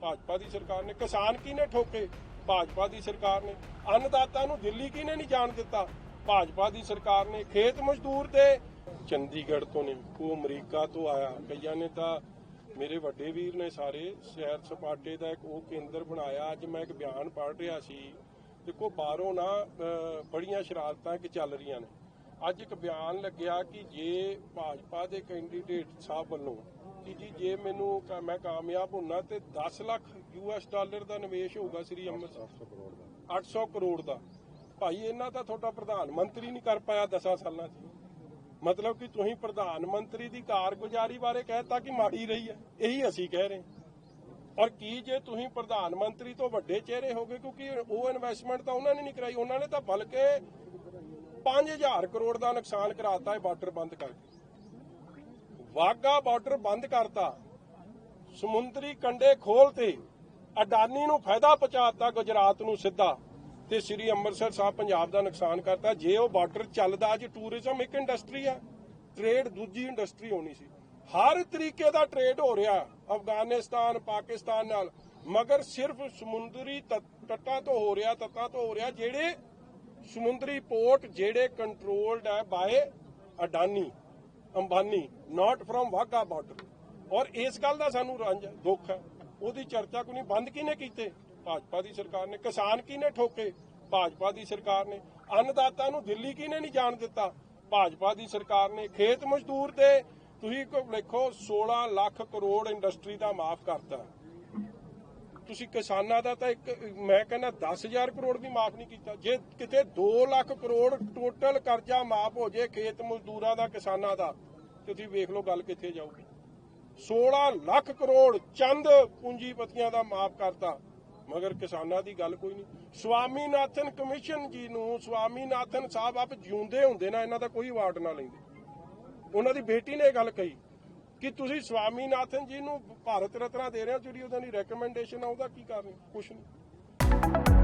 ਭਾਜਪਾ ਦੀ ਸਰਕਾਰ ਨੇ, ਕਿਸਾਨ ਕਿਹਨੇ ਠੋਕੇ? ਭਾਜਪਾ ਦੀ ਸਰਕਾਰ ਨੇ। ਅੰਨਦਾਤਾ ਨੂੰ ਦਿੱਲੀ ਕਿਹਨੇ ਨਹੀਂ ਜਾਣ ਦਿੱਤਾ? ਭਾਜਪਾ ਦੀ ਸਰਕਾਰ ਨੇ ਖੇਤ ਮਜ਼ਦੂਰ ਤੇ ਚੰਡੀਗੜ੍ਹ ਤੋਂ ਨੇ ਉਹ ਅਮਰੀਕਾ ਤੋਂ ਆਇਆ। ਕਈਆਂ ਨੇ ਤਾਂ ਮੇਰੇ ਵੱਡੇ ਵੀਰ ਨੇ ਸਾਰੇ ਸੈਰ ਸਪਾਟੇ ਦਾ ਇੱਕ ਉਹ ਕੇਂਦਰ ਬਣਾਇਆ। ਅੱਜ ਮੈਂ ਇੱਕ ਬਿਆਨ ਪੜ੍ਹ ਰਿਹਾ ਸੀ। ਦੇਖੋ, ਬਾਹਰੋਂ ਨਾ ਬੜੀਆਂ ਸ਼ਰਾਰਤਾਂ ਕਿ ਚੱਲ ਰਹੀਆਂ ਨੇ। ਅੱਜ ਇੱਕ ਬਿਆਨ ਲੱਗਿਆ ਕਿ ਜੇ ਭਾਜਪਾ ਦੇ ਕੈਂਡੀਡੇਟ ਸਾਹਿਬ ਵੱਲੋਂ ਕਿ ਜੀ ਜੇ ਮੈਨੂੰ ਕ- ਮੈਂ ਕਾਮਯਾਬ ਹੁੰਨਾ ਤੇ 10 ਲੱਖ ਯੂਐਸ ਡਾਲਰ ਦਾ ਨਿਵੇਸ਼ ਹੋਊਗਾ ਸ੍ਰੀ ਅੰਮ੍ਰਿਤਸਰ। 800 ਕਰੋੜ ਦਾ। 800 ਕਰੋੜ ਦਾ। ਭਾਈ ਇਹਨਾਂ ਤਾਂ ਤੁਹਾਡਾ ਪ੍ਰਧਾਨ ਮੰਤਰੀ ਨਹੀਂ ਕਰ ਪਾਇਆ 10 ਸਾਲਾਂ 'ਚ। ਮਤਲਬ ਕਿ ਤੁਸੀਂ ਪ੍ਰਧਾਨ ਮੰਤਰੀ ਦੀ ਕਾਰਗੁਜ਼ਾਰੀ ਬਾਰੇ ਕਹਿਤਾ ਕਿ ਮਾੜੀ ਰਹੀ ਹੈ। ਇਹੀ ਅਸੀਂ ਕਹਿ ਰਹੇ ਹਾਂ। ਔਰ ਕੀ ਜੇ ਤੁਸੀਂ ਪ੍ਰਧਾਨ ਮੰਤਰੀ ਤੋਂ ਵੱਡੇ ਚਿਹਰੇ ਹੋਗੇ ਕਿਉਂਕਿ ਉਹ ਇਨਵੈਸਟਮੈਂਟ ਤਾਂ ਉਹਨਾਂ ਨੇ ਨਹੀਂ ਕਰਾਈ ਉਹਨਾਂ ਨੇ ਤਾਂ ਬਲਕਿ 5000 ਕਰੋੜ ਦਾ ਨੁਕਸਾਨ ਕਰਾਤਾ ਹੈ ਬਾਰਡਰ ਬੰਦ ਕਰਕੇ। ਵਾਗਾ ਬਾਰਡਰ ਬੰਦ ਕਰਤਾ। ਸਮੁੰਦਰੀ ਕੰਡੇ ਖੋਲਤੇ ਅਡਾਨੀ ਨੂੰ ਫਾਇਦਾ ਪਹੁੰਚਾਤਾ ਗੁਜਰਾਤ ਨੂੰ ਸਿੱਧਾ ਤੇ ਸ੍ਰੀ ਅੰਮ੍ਰਿਤਸਰ ਸਾਹਿਬ ਪੰਜਾਬ ਦਾ ਨੁਕਸਾਨ ਕਰਤਾ। ਜੇ ਉਹ ਬਾਰਡਰ ਚੱਲਦਾ, ਅੱਜ ਟੂਰਿਜ਼ਮ ਇੱਕ ਇੰਡਸਟਰੀ ਆ। ਟ੍ਰੇਡ ਦੂਜੀ ਇੰਡਸਟਰੀ ਹੋਣੀ ਸੀ। ਹਰ ਤਰੀਕੇ ਦਾ ਟ੍ਰੇਡ ਹੋ ਰਿਹਾ। ਅਫਗਾਨਿਸਤਾਨ, ਪਾਕਿਸਤਾਨ ਨਾਲ। ਮਗਰ ਸਿਰਫ ਸਮੁੰਦਰੀ ਤੱਟ- ਤੱਟਾਂ ਤੋਂ ਹੋ ਰਿਹਾ, ਤੱਤਾਂ ਤੋਂ ਹੋ ਰਿਹਾ, ਜਿਹੜੇ ਸਮੁੰਦਰੀ ਪੋਰਟ ਜਿਹੜੇ ਕੰਟਰੋਲਡ ਹੈ by Adani. Ambani not from Wagah border ਔਰ ਇਸ ਗੱਲ ਦਾ ਸਾਨੂੰ ਰੰਜ, ਦੁੱਖ ਹੈ। ਉਹਦੀ ਚਰਚਾ ਕੋਈ ਨਹੀਂ, ਬੰਦ ਕਿਹਨੇ ਕੀਤੇ? ਭਾਜਪਾ ਦੀ ਸਰਕਾਰ ਨੇ। ਕਿਸਾਨ ਕਿਹਨੇ ਠੋਕੇ? ਭਾਜਪਾ ਦੀ ਸਰਕਾਰ ਨੇ। ਅੰਨਦਾਤਾ ਨੂੰ ਦਿੱਲੀ ਕਿਹਨੇ ਨਹੀਂ ਜਾਣ ਦਿੱਤਾ? ਭਾਜਪਾ ਦੀ ਸਰਕਾਰ ਨੇ ਖੇਤ ਮਜ਼ਦੂਰ ਤੇ, ਤੁਸੀਂ ਕੋ ਲਿਖੋ 16 ਲੱਖ ਕਰੋੜ ਇੰਡਸਟਰੀ ਦਾ ਮਾਫ ਕਰਤਾ। ਤੁਸੀਂ ਕਿਸਾਨਾਂ ਦਾ ਤਾਂ ਇੱਕ, ਮੈਂ ਕਹਿੰਦਾ 10000 ਕਰੋੜ ਵੀ ਮਾਫ ਨਹੀਂ ਕੀਤਾ। ਜੇ ਕਿਤੇ 2 ਲੱਖ ਕਰੋੜ ਟੋਟਲ ਕਰਜ਼ਾ ਮਾਫ ਹੋ ਜੇ ਖੇਤ ਮਜ਼ਦੂਰਾਂ ਦਾ, ਕਿਸਾਨਾਂ ਦਾ ਤੁਸੀਂ ਵੇਖ ਲਓ ਗੱਲ ਕਿੱਥੇ ਜਾਊਗੀ। 16 ਲੱਖ ਕਰੋੜ ਚੰਦ ਪੂੰਜੀਪਤੀਆਂ ਦਾ ਮਾਫ ਕਰਤਾ, ਮਗਰ ਕਿਸਾਨਾਂ ਦੀ ਗੱਲ ਕੋਈ ਨਹੀਂ। ਸਵਾਮੀਨਾਥਨ ਕਮਿਸ਼ਨ ਜੀ ਨੂੰ ਸਵਾਮੀਨਾਥਨ ਸਾਹਿਬ ਆਪ ਜਿਉਂਦੇ ਹੁੰਦੇ ਨਾ, ਇਹਨਾਂ ਦਾ ਕੋਈ ਅਵਾਰਡ ਨਾ ਲੈਂਦੇ। ਉਹਨਾਂ ਦੀ ਬੇਟੀ ਨੇ ਇਹ ਗੱਲ ਕਹੀ। ਕਿ ਤੁਸੀਂ ਸਵਾਮੀਨਾਥਨ ਜੀ ਨੂੰ ਭਾਰਤ ਰਤਨਾ ਦੇ ਰਹੇ ਹੋ ਜਿਹੜੀ ਉਹਨਾਂ ਦੀ ਰეკਮੈਂਡੇਸ਼ਨ ਆਉਂਦਾ ਕੀ ਕਰ ਰਹੇ ਕੁਛ ਨਹੀਂ।